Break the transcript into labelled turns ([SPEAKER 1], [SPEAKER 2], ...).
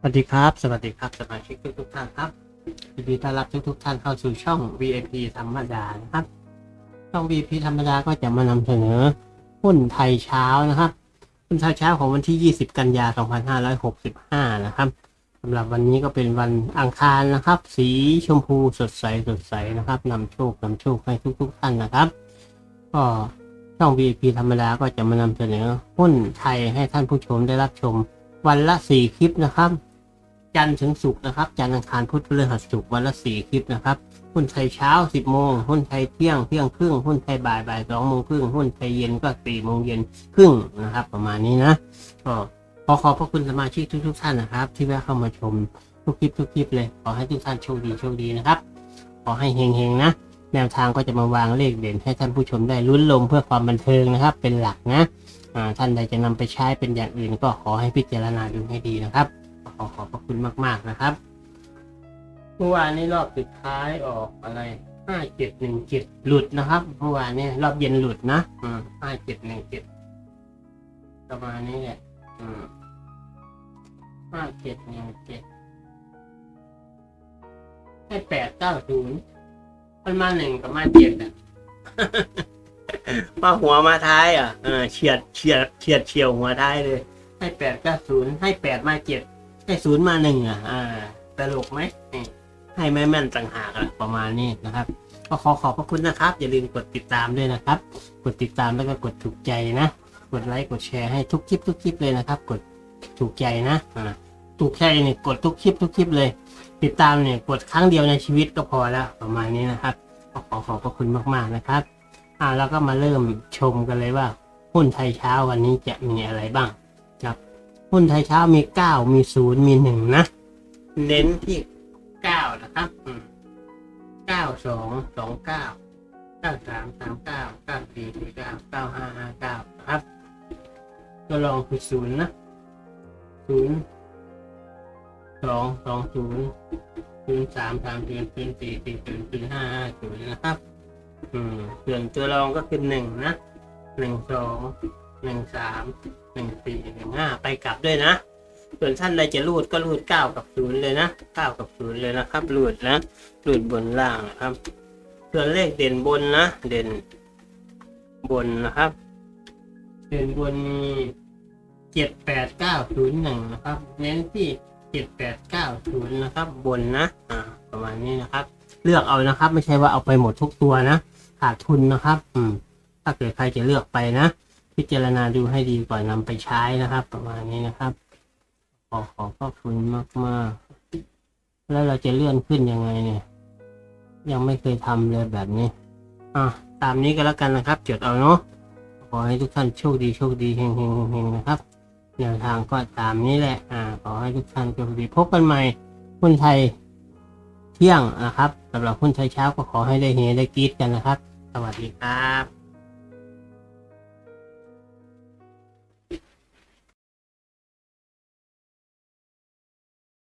[SPEAKER 1] สวัสดีครับ สวัสดีครับสมาชิกทุกทุกท่านครับยินดีต้อนรับทุกทุกท่านเข้าสู่ช่อง VIP ธรรมดานะครับ ช่อง VIP ธรรมดาก็จะมานำเสนอหุ้นไทยเช้านะครับหุ้นไทยเช้าของวันที่ 20 กันยา 2565 นะครับสำหรับวันนี้ก็เป็นวันอังคารนะครับ สีชมพูสดใสสดใสนะครับนำโชคนำโชคให้ทุกทุกท่านนะครับ ก็ช่อง VIP ธรรมดาก็จะมานำเสนอหุ้นไทยให้ท่านผู้ชมได้รับชม วันละสี่คลิปนะครับ จันทร์ถึงศุกร์นะครับ จันทร์อังคารพุธพฤหัสศุกร์วันละสี่คลิปนะครับ หุ้นไทยเช้าสิบโมงหุ้นไทยเที่ยงเที่ยงครึ่งหุ้นไทยบ่ายบ่ายสองโมงครึ่งหุ้นไทยเย็นก็สี่โมงเย็นครึ่งนะครับ ประมาณนี้นะก็ขอขอบพระคุณสมาชิกทุกๆท่านนะครับ ที่แวะเข้ามาชมทุกคลิปทุกคลิปเลยขอให้ทุกท่านโชคดีโชคดีนะครับขอให้เฮงๆนะแนวทางก็จะมาวางเลขเด่นให้ท่านผู้ชมได้ลุ้นลมเพื่อความบันเทิงนะครับ เป็นหลักนะท่านใดจะนำไปใช้เป็นอย่างอื่น ก็ขอให้พิจารณาดูให้ดีนะครับ ขอขอบพระคุณมาก ๆ นะครับเมื่อวานนี้รอบสุดท้ายออกอะไรห้าเจ็ดหนึ่งเจ็ดหลุดนะครับเมื่อวานนี้รอบเย็นหลุดนะอืมห้าเจ็ดหนึ่งเจ็ดประมาณนี้แหละอืมห้าเจ็ดหนึ่งเจ็ดให้แปดเก้าศูนย์มันมาหนึ่งกับมาเจ็ดอะมาหัวมาท้ายอะเออเฉียดเฉียดเฉียดเฉียวหัวท้ายเลย ให้แปดก็ศูนย์ให้แปดมาเจ็ด ให้ศูนย์มาหนึ่งอะ อ่าตลกไหมนี่ให้แม่แม่นต่างหากอะประมาณนี้นะครับ ก็ขอขอบพระคุณนะครับ อย่าลืมกดติดตามด้วยนะครับ กดติดตามแล้วก็กดถูกใจนะ กดไลค์กดแชร์ให้ทุกคลิปทุกคลิปเลยนะครับ กดถูกใจนะอ่าถูกใจเนี่ยกดทุกคลิปทุกคลิปเลย ติดตามเนี่ยกดครั้งเดียวในชีวิตก็พอแล้วประมาณนี้นะครับก็ขอขอบพระคุณมากๆนะครับ อ่าแล้วก็มาเริ่มชมกันเลยว่าหุ้นไทยเช้าวันนี้จะมีอะไรบ้าง หุ้นไทยเช้ามีเก้ามีศูนย์มีหนึ่งนะ เน้นที่เก้านะครับเก้าสองสองเก้าเก้าสามสามเก้าเก้าสี่สี่เก้าเก้าห้าห้าเก้าครับตัวรองคือศูนย์นะศูนย์สองสองศูนย์ศูนย์สามสามศูนย์ศูนย์สี่สี่ศูนย์ศูนย์ห้าห้าศูนย์นะครับ อืมส่วนตัวรองก็คือหนึ่งนะหนึ่งสอง หนึ่งสามหนึ่งสี่หนึ่งห้าไปกลับด้วยนะ ส่วนท่านใดจะรูดก็รูดเก้ากับศูนย์เลยนะเก้ากับศูนย์เลยนะครับรูดนะรูดบนล่างนะครับ ส่วนเลขเด่นบนนะ เด่นบนนะครับ เด่นบนมีเจ็ดแปดเก้าศูนย์หนึ่งนะครับ เน้นที่เจ็ดแปดเก้าศูนย์นะครับ บนนะอ่าประมาณนี้นะครับ เลือกเอานะครับ ไม่ใช่ว่าเอาไปหมดทุกตัวนะขาดทุนนะครับ อืม ถ้าเกิดใครจะเลือกไปนะ พิจารณาดูให้ดีก่อนนำไปใช้นะครับ ประมาณนี้นะครับ ขอขอบพระคุณมากๆ แล้วเราจะเลื่อนขึ้นยังไงเนี่ย ยังไม่เคยทำเลยแบบนี้อะตามนี้ก็แล้วกันนะครับ จดเอาเนาะขอให้ทุกท่านโชคดีโชคดีเฮงเฮงเฮงนะครับแนวทางก็ตามนี้แหละ อ่า ขอให้ทุกท่านโชคดีพบกันใหม่หุ้นไทยเที่ยงนะครับสำหรับหุ้นไทยเช้าก็ขอให้ได้เฮได้กีดกันนะครับ สวัสดีครับ